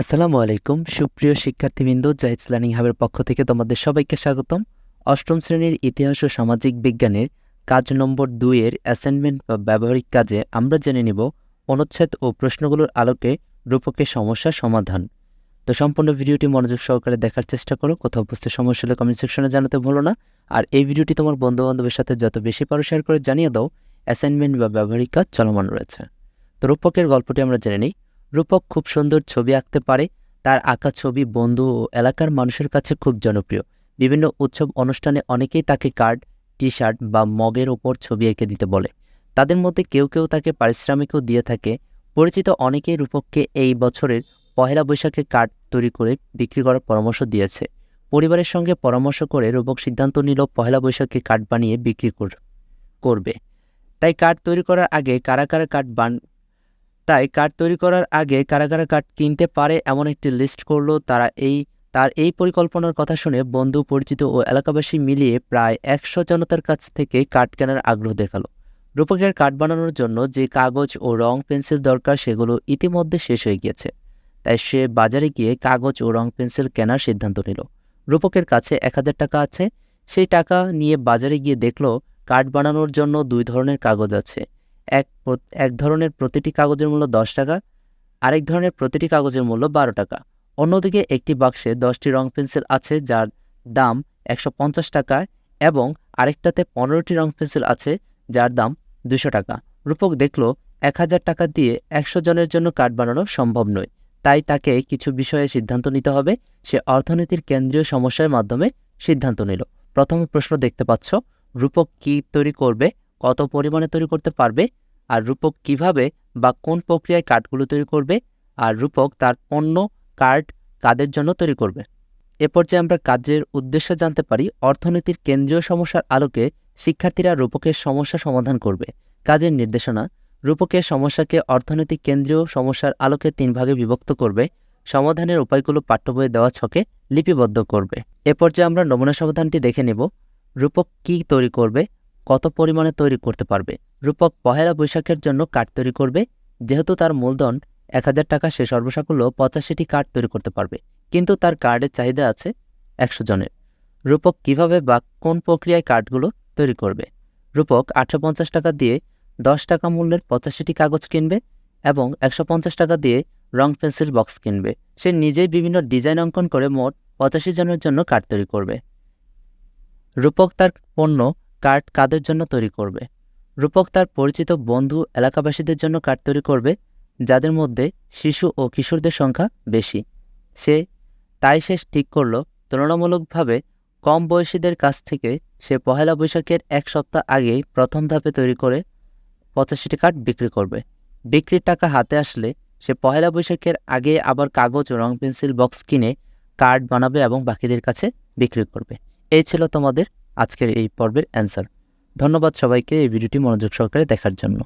আসসালামু আলাইকুম, সুপ্রিয় শিক্ষার্থীবৃন্দ জাহিজ লার্নিং হাবের পক্ষ থেকে তোমাদের সবাইকে স্বাগতম। অষ্টম শ্রেণির ইতিহাস ও সামাজিক বিজ্ঞানের কাজ নম্বর দুইয়ের অ্যাসাইনমেন্ট বা ব্যবহারিক কাজে আমরা জেনে নিব অনুচ্ছেদ ও প্রশ্নগুলোর আলোকে রূপকের সমস্যা সমাধান। তো সম্পূর্ণ ভিডিওটি মনোযোগ সহকারে দেখার চেষ্টা করো, কোথাও বুঝতে সমস্যা হলে কমেন্ট সেকশনে জানাতে ভুলো না। আর এই ভিডিওটি তোমার বন্ধুবান্ধবের সাথে যত বেশি পারো শেয়ার করে জানিয়ে দাও অ্যাসাইনমেন্ট বা ব্যবহারিক কাজ চলমান রয়েছে। তো রূপকের গল্পটি আমরা জেনে নিই। রূপক খুব সুন্দর ছবি আঁকতে পারে। তার আঁকা ছবি বন্ধু ও এলাকার মানুষের কাছে খুব জনপ্রিয়। বিভিন্ন উৎসব অনুষ্ঠানে অনেকেই তাকে কার্ড টি শার্ট বা মগের ওপর ছবি এঁকে দিতে বলে। তাদের মধ্যে কেউ কেউ তাকে পারিশ্রমিকও দিয়ে থাকে। পরিচিত অনেকেই রূপককে এই বছরের পহেলা বৈশাখে কার্ড তৈরি করে বিক্রি করার পরামর্শ দিয়েছে। পরিবারের সঙ্গে পরামর্শ করে রূপক সিদ্ধান্ত নিল পহেলা বৈশাখে কার্ড বানিয়ে বিক্রি কর- করবে। তাই কার্ড তৈরি করার আগে কারা কারা কার্ড বান তাই কার্ড তৈরি করার আগে কারা কারা কার্ড কিনতে পারে এমন একটি লিস্ট করল তারা এই, তার এই পরিকল্পনার কথা শুনে বন্ধু, পরিচিত ও এলাকাবাসী মিলিয়ে প্রায় একশো জনতার কাছ থেকে কার্ড কেনার আগ্রহ দেখাল। রূপকের কার্ড বানানোর জন্য যে কাগজ ও রং পেন্সিল দরকার সেগুলো ইতিমধ্যে শেষ হয়ে গিয়েছে। তাই সে বাজারে গিয়ে কাগজ ও রং পেন্সিল কেনার সিদ্ধান্ত নিল। রূপকের কাছে এক হাজার টাকা আছে। সেই টাকা নিয়ে বাজারে গিয়ে দেখল কার্ড বানানোর জন্য দুই ধরনের কাগজ আছে। এক এক ধরনের প্রতিটি কাগজের মূল্য দশ টাকা, আরেক ধরনের প্রতিটি কাগজের মূল্য বারো টাকা। অন্যদিকে একটি বাক্সে দশটি রং পেন্সিল আছে যার দাম একশো পঞ্চাশ টাকা এবং আরেকটাতে পনেরোটি রং পেন্সিল আছে যার দাম দুশো টাকা। রূপক দেখল, এক হাজার টাকা দিয়ে একশো জনের জন্য কার্ড বানানো সম্ভব নয়। তাই তাকে কিছু বিষয়ে সিদ্ধান্ত নিতে হবে। সে অর্থনীতির কেন্দ্রীয় সমস্যার মাধ্যমে সিদ্ধান্ত নিল। প্রথমে প্রশ্ন দেখতে পাচ্ছ, রূপক কী তৈরি করবে? কত পরিমাণে তৈরি করতে পারবে আর রূপক কীভাবে বা কোন প্রক্রিয়ায় কার্ডগুলো তৈরি করবে আর রূপক তার পণ্য কার্ড কাদের জন্য তৈরি করবে। এ পর্যায়ে আমরা কাজের উদ্দেশ্য জানতে পারি, অর্থনীতির কেন্দ্রীয় সমস্যার আলোকে শিক্ষার্থীরা রূপকের সমস্যা সমাধান করবে। কাজের নির্দেশনা, রূপকের সমস্যাকে অর্থনৈতিক কেন্দ্রীয় সমস্যার আলোকে তিন ভাগে বিভক্ত করবে। সমাধানের উপায়গুলো পাঠ্য বইয়ে দেওয়া ছকে লিপিবদ্ধ করবে। এ পর্যায়ে আমরা নমুনা সমাধানটি দেখে নেব। রূপক কী তৈরি করবে কত পরিমাণে তৈরি করতে পারবে। রূপক পহেলা বৈশাখের জন্য কার্ড তৈরি করবে। যেহেতু তার মূলধন এক হাজার টাকা, সে সর্বসাকুল্য পঁচাশিটি কার্ড তৈরি করতে পারবে। কিন্তু তার কার্ডের চাহিদা আছে একশো জনের। রূপক কীভাবে বা কোন প্রক্রিয়ায় কার্ডগুলো তৈরি করবে? রূপক আটশো পঞ্চাশ টাকা দিয়ে দশ টাকা মূল্যের পঁচাশিটি কাগজ কিনবে এবং একশো পঞ্চাশ টাকা দিয়ে রং পেন্সিল বক্স কিনবে। সে নিজেই বিভিন্ন ডিজাইন অঙ্কন করে মোট পঁচাশি জনের জন্য কার্ড তৈরি করবে। রূপক তার পণ্য কার্ড কাদের জন্য তৈরি করবে? রূপক তার পরিচিত বন্ধু এলাকাবাসীদের জন্য কার্ড তৈরি করবে, যাদের মধ্যে শিশু ও কিশোরদের সংখ্যা বেশি। সে, তাই সে ঠিক করল, তুলনামূলকভাবে কম বয়সীদের কাছ থেকে সে পহেলা বৈশাখের এক সপ্তাহ আগেই প্রথম ধাপে তৈরি করে পঁচাশিটি কার্ড বিক্রি করবে। বিক্রির টাকা হাতে আসলে সে পহেলা বৈশাখের আগে আবার কাগজ ও রং পেন্সিল, বক্স কিনে কার্ড বানাবে এবং বাকিদের কাছে বিক্রি করবে। এই ছিল তোমাদের আজকের এই পর্বের অ্যান্সার ধন্যবাদ সবাইকে এই ভিডিওটি মনোযোগ সহকারে দেখার জন্য।